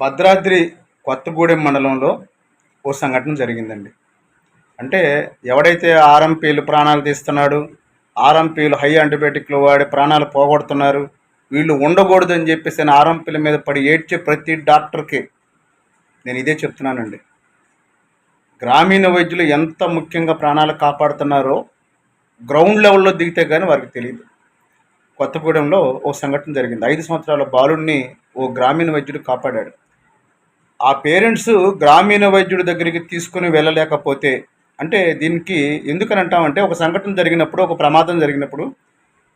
భద్రాద్రి కొత్తగూడెం మండలంలో ఓ సంఘటన జరిగిందండి. అంటే ఎవడైతే ఆర్ఎంపీలు ప్రాణాలు తీస్తున్నాడు ఆర్ఎంపీలు హై యాంటీబయాటిక్లు వాడి ప్రాణాలు పోగొడుతున్నారు వీళ్ళు ఉండకూడదు అని చెప్పేసి ఆర్ఎంపీల మీద పడి ఏడ్చే ప్రతి డాక్టర్కి నేను ఇదే చెప్తున్నానండి. గ్రామీణ వైద్యులు ఎంత ముఖ్యంగా ప్రాణాలు కాపాడుతున్నారో గ్రౌండ్ లెవెల్లో దిగితే కానీ వారికి తెలియదు కొత్తగూడెంలో ఓ సంఘటన జరిగింది. ఐదు సంవత్సరాల బాలుడిని ఓ గ్రామీణ వైద్యుడు కాపాడాడు. ఆ పేరెంట్స్ గ్రామీణ వైద్యుడి దగ్గరికి తీసుకుని వెళ్ళలేకపోతే అంటే దీనికి ఎందుకని అంటామంటే ఒక సంఘటన జరిగినప్పుడు ఒక ప్రమాదం జరిగినప్పుడు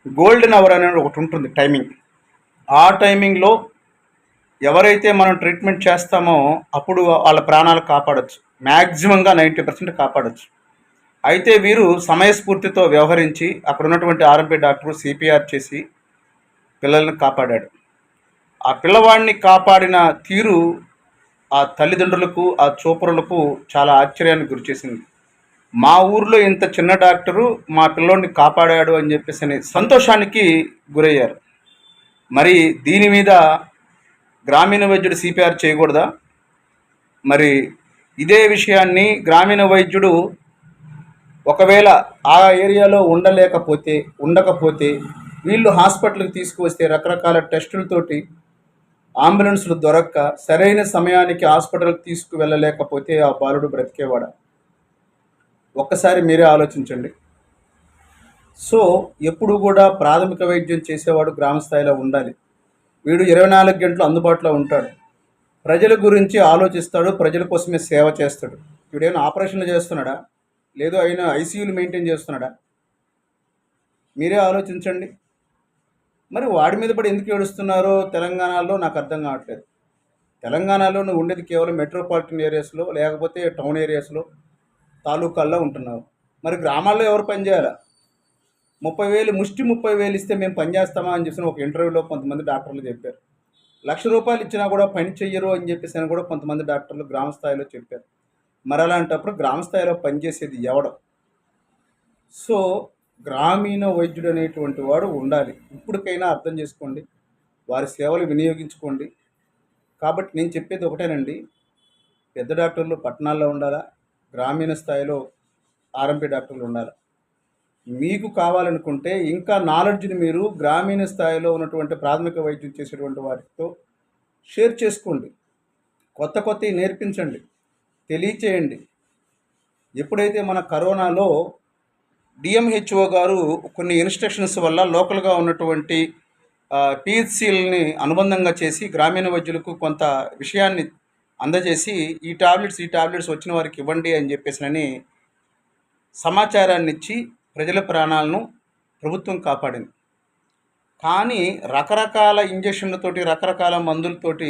గోల్డెన్ అవర్ అనేది ఒకటి ఉంటుంది టైమింగ్. ఆ టైమింగ్లో ఎవరైతే మనం ట్రీట్మెంట్ చేస్తామో అప్పుడు వాళ్ళ ప్రాణాలు కాపాడొచ్చు. మ్యాక్సిమంగా నైంటీ పర్సెంట్ కాపాడొచ్చు. అయితే వీరు సమయస్ఫూర్తితో వ్యవహరించి అక్కడ ఉన్నటువంటి ఆర్ఎంపీ డాక్టర్ సిపిఆర్ చేసి పిల్లల్ని కాపాడాడు. ఆ పిల్లవాడిని కాపాడిన తీరు ఆ తల్లిదండ్రులకు ఆ చూపరులకు చాలా ఆశ్చర్యానికి గురిచేసింది మా ఊర్లో ఇంత చిన్న డాక్టరు మా పిల్లోడిని కాపాడాడు అని చెప్పేసి అని సంతోషానికి గురయ్యారు. మరి దీని మీద గ్రామీణ వైద్యుడు సిపిఆర్ చేయకూడదా? మరి ఇదే విషయాన్ని గ్రామీణ వైద్యుడు ఒకవేళ ఆ ఏరియాలో ఉండలేకపోతే ఉండకపోతే వీళ్ళు హాస్పిటల్కి తీసుకువస్తే రకరకాల టెస్టులతోటి అంబులెన్స్లు దొరక్క సరైన సమయానికి హాస్పిటల్కి తీసుకువెళ్ళలేకపోతే ఆ బాలుడు బ్రతికేవాడా. ఒక్కసారి మీరే ఆలోచించండి. సో ఎప్పుడు కూడా ప్రాథమిక వైద్యం చేసేవాడు గ్రామ స్థాయిలో ఉండాలి. వీడు ఇరవై నాలుగు గంటలు అందుబాటులో ఉంటాడు. ప్రజల గురించి ఆలోచిస్తాడు ప్రజల కోసమే సేవ చేస్తాడు. వీడేమైనా ఆపరేషన్లు చేస్తున్నాడా? లేదు ఆయన ఐసీయూలు మెయింటైన్ చేస్తున్నాడా? మీరే ఆలోచించండి. మరి వాడి మీద పడి ఎందుకు ఏడుస్తున్నారో తెలంగాణలో నాకు అర్థం కావట్లేదు. తెలంగాణలో నువ్వు ఉండేది కేవలం మెట్రోపాలిటన్ ఏరియాస్లో లేకపోతే టౌన్ ఏరియాస్లో తాలూకాల్లో ఉంటున్నావు. మరి గ్రామాల్లో ఎవరు పనిచేయాలా ముప్పై వేలు ముష్టి ముప్పై వేలు ఇస్తే మేము పనిచేస్తామా అని చెప్పి ఒక ఇంటర్వ్యూలో కొంతమంది డాక్టర్లు చెప్పారు. లక్ష రూపాయలు ఇచ్చినా కూడా పని చెయ్యరు అని చెప్పేసి అని కూడా కొంతమంది డాక్టర్లు గ్రామ స్థాయిలో చెప్పారు. మరి అలాంటప్పుడు గ్రామ స్థాయిలో పనిచేసేది ఎవడం? సో గ్రామీణ వైద్యుడు అనేటువంటి వాడు ఉండాలి. ఇప్పటికైనా అర్థం చేసుకోండి. వారి సేవలు వినియోగించుకోండి. కాబట్టి నేను చెప్పేది ఒకటేనండి. పెద్ద డాక్టర్లు పట్టణాల్లో ఉండాలా? గ్రామీణ స్థాయిలో ఆర్ఎంపీ డాక్టర్లు ఉండాలి? మీకు కావాలనుకుంటే ఇంకా నాలెడ్జ్ని మీరు గ్రామీణ స్థాయిలో ఉన్నటువంటి ప్రాథమిక వైద్యం చేసేటువంటి వారితో షేర్ చేసుకోండి. కొత్త కొత్తవి నేర్పించండి. తెలియచేయండి. ఎప్పుడైతే మన కరోనాలో డిఎంహెచ్ఓ గారు కొన్ని ఇన్స్ట్రక్షన్స్ వల్ల లోకల్గా ఉన్నటువంటి పిహెచ్సిల్ని అనుబంధంగా చేసి గ్రామీణ వైద్యులకు కొంత విషయాన్ని అందజేసి ఈ టాబ్లెట్స్ ఈ టాబ్లెట్స్ వచ్చిన వారికి ఇవ్వండి అని చెప్పేసినని సమాచారాన్ని ఇచ్చి ప్రజల ప్రాణాలను ప్రభుత్వం కాపాడింది. కానీ రకరకాల ఇంజక్షన్లతోటి రకరకాల మందులతోటి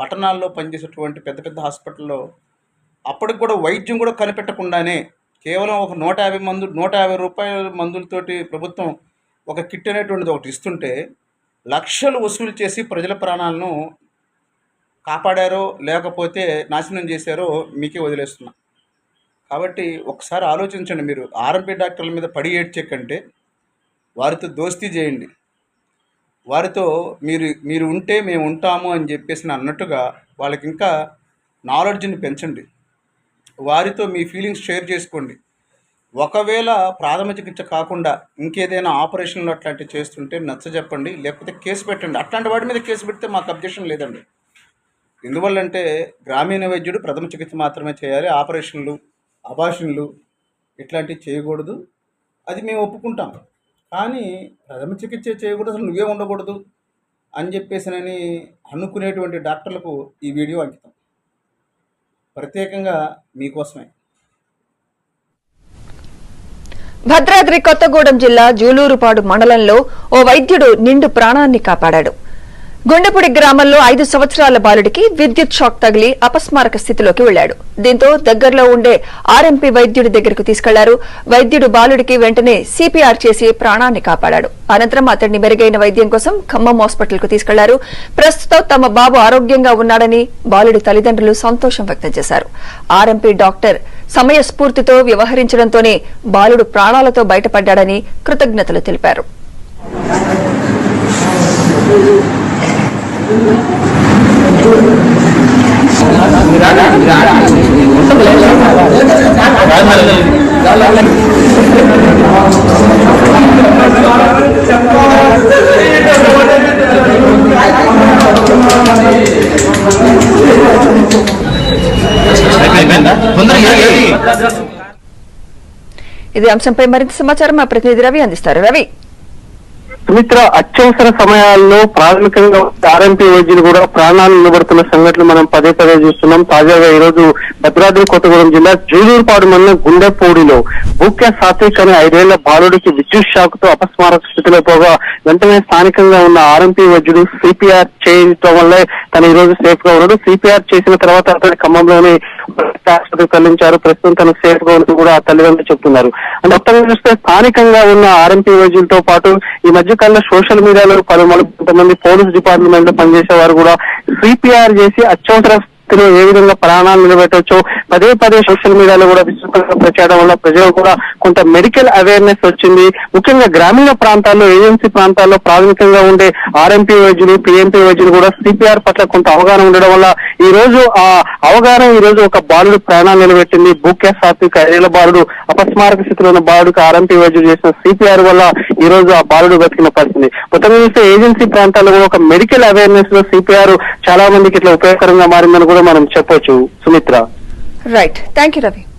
పట్టణాల్లో పనిచేసేటువంటి పెద్ద పెద్ద హాస్పిటల్లో అప్పటికి కూడా వైద్యం కూడా కనిపెట్టకుండానే కేవలం ఒక నూట యాభై మందు నూట యాభై రూపాయల మందులతోటి ప్రభుత్వం ఒక కిట్ అనేటువంటిది ఒకటి ఇస్తుంటే లక్షలు వసూలు చేసి ప్రజల ప్రాణాలను కాపాడారో లేకపోతే నాశనం చేశారో మీకే వదిలేస్తున్నా. కాబట్టి ఒకసారి ఆలోచించండి మీరు. ఆర్ఎంపీ డాక్టర్ల మీద పడి ఏడ్చే కంటే వారితో దోస్తీ చేయండి. వారితో మీరు మీరు ఉంటే మేము ఉంటాము అని చెప్పేసి అన్నట్టుగా వాళ్ళకి ఇంకా నాలెడ్జ్ని పెంచండి. వారితో మీ ఫీలింగ్స్ షేర్ చేసుకోండి. ఒకవేళ ప్రాథమిక చికిత్స కాకుండా ఇంకేదైనా ఆపరేషన్లు అట్లాంటివి చేస్తుంటే నచ్చ చెప్పండి లేకపోతే కేసు పెట్టండి. అట్లాంటి వాటి మీద కేసు పెడితే మాకు అబ్జెక్షన్ లేదండి. ఎందువల్లంటే గ్రామీణ వైద్యుడు ప్రథమ చికిత్స మాత్రమే చేయాలి ఆపరేషన్లు అభాషణలు ఇట్లాంటివి చేయకూడదు. అది మేము ఒప్పుకుంటాం. కానీ ప్రథమ చికిత్స చేయకూడదు అసలు నువ్వే ఉండకూడదు అని చెప్పేసినని అనుకునేటువంటి డాక్టర్లకు ఈ వీడియో అంకితం. ప్రత్యేకంగా మీకోసమే. భద్రాద్రి కొత్తగూడెం జిల్లా జూలూరుపాడు మండలంలో ఓ వైద్యుడు నిండు ప్రాణాన్ని కాపాడాడు. గుండెపూడి గ్రామంలో ఐదు సంవత్సరాల బాలుడికి విద్యుత్ షాక్ తగిలి అపస్మారక స్థితిలోకి వెళ్ళాడు దీంతో దగ్గరలో ఉండే ఆర్ఎంపీ వైద్యుడి దగ్గరకు తీసుకెళ్ళారు. వైద్యుడు బాలుడికి వెంటనే సిపిఆర్ చేసి ప్రాణాన్ని కాపాడాడు. అనంతరం అతడిని మెరుగైన వైద్యం కోసం ఖమ్మం హాస్పిటల్కు తీసుకెళ్ళారు. ప్రస్తుతం తమ బాబు ఆరోగ్యంగా ఉన్నాడని బాలుడి తల్లిదండ్రులు సంతోషం వ్యక్తం చేశారు. ఆర్ఎంపీ డాక్టర్ సమయస్ఫూర్తితో వ్యవహరించడంతోనే బాలుడు ప్రాణాలతో బయటపడ్డాడని కృతజ్ఞతలు తెలిపారు. Thank you. ఇది అంశంపై మరింత సమాచారం మా ప్రతినిధి రవి అందిస్తారు. రవి. సుమిత్ర అత్యవసర సమయాల్లో ప్రాథమికంగా ఆర్ఎంపీ వైద్యులు కూడా ప్రాణాలు నిలబడుతున్న సంఘటనలు మనం పదే పదే చూస్తున్నాం. తాజాగా ఈ రోజు భద్రాద్రి కొత్తగూడెం జిల్లా జూలూరుపాడు మండలం గుండెపూడిలో బుక్య సాత్విక్ అనే ఐదేళ్ళ బాలుడికి విద్యుత్ షాక్తో అపస్మారక స్థితిలో పోగా వెంటనే స్థానికంగా ఉన్న ఆర్ఎంపీ వైద్యుడు సిపిఆర్ చేయడం వల్లే తను ఈ రోజు సేఫ్గా ఉన్నాడు సిపిఆర్ చేసిన తర్వాత అతని ఖమ్మంలోనే ఆసుపత్రికి తరలించారు. ప్రస్తుతం తను సేఫ్గా ఉన్నట్టు కూడా తల్లిదండ్రులు చెప్తున్నారు. అంటే మొత్తంగా చూస్తే స్థానికంగా ఉన్న ఆర్ఎంపీ వైద్యులతో పాటు ఈ మధ్య కాలంలో సోషల్ మీడియాలో పలుమార్లు కొంతమంది పోలీస్ డిపార్ట్మెంట్లో పనిచేసే వారు కూడా. సిపిఆర్ చేసి అత్యవసర వ్యక్తులు ఏ విధంగా ప్రాణాలు నిలబెట్టవచ్చు పదే పదే సోషల్ మీడియాలో కూడా విస్తృతంగా ప్రచారం వల్ల ప్రజలు కూడా కొంత మెడికల్ అవేర్నెస్ వచ్చింది. ముఖ్యంగా గ్రామీణ ప్రాంతాల్లో ఏజెన్సీ ప్రాంతాల్లో ప్రాథమికంగా ఉండే ఆర్ఎంపీ వైద్యులు పిఎంపీ వైద్యులు కూడా సిపిఆర్ పట్ల కొంత అవగాహన ఉండడం వల్ల ఈ రోజు ఆ అవగాహన ఈ రోజు ఒక బాలుడు ప్రాణాలు నిలబెట్టింది. భూక్యా సాత్విక ఏళ్ళ బాలుడు అపస్మారక స్థితిలో ఉన్న బాలుడికి ఆర్ఎంపీ వైద్యులు చేసిన సిపిఆర్ వల్ల ఈ రోజు ఆ బాలుడు బతికిన పరిస్థితి. మొత్తంగా చూస్తే ఏజెన్సీ ప్రాంతాల్లో కూడా ఒక మెడికల్ అవేర్నెస్లో సిపిఆర్ చాలా మందికి ఇట్లా ఉపయోగకరంగా మారిందని కూడా మనం చెప్పొచ్చు Sumitra. Right thank you Ravi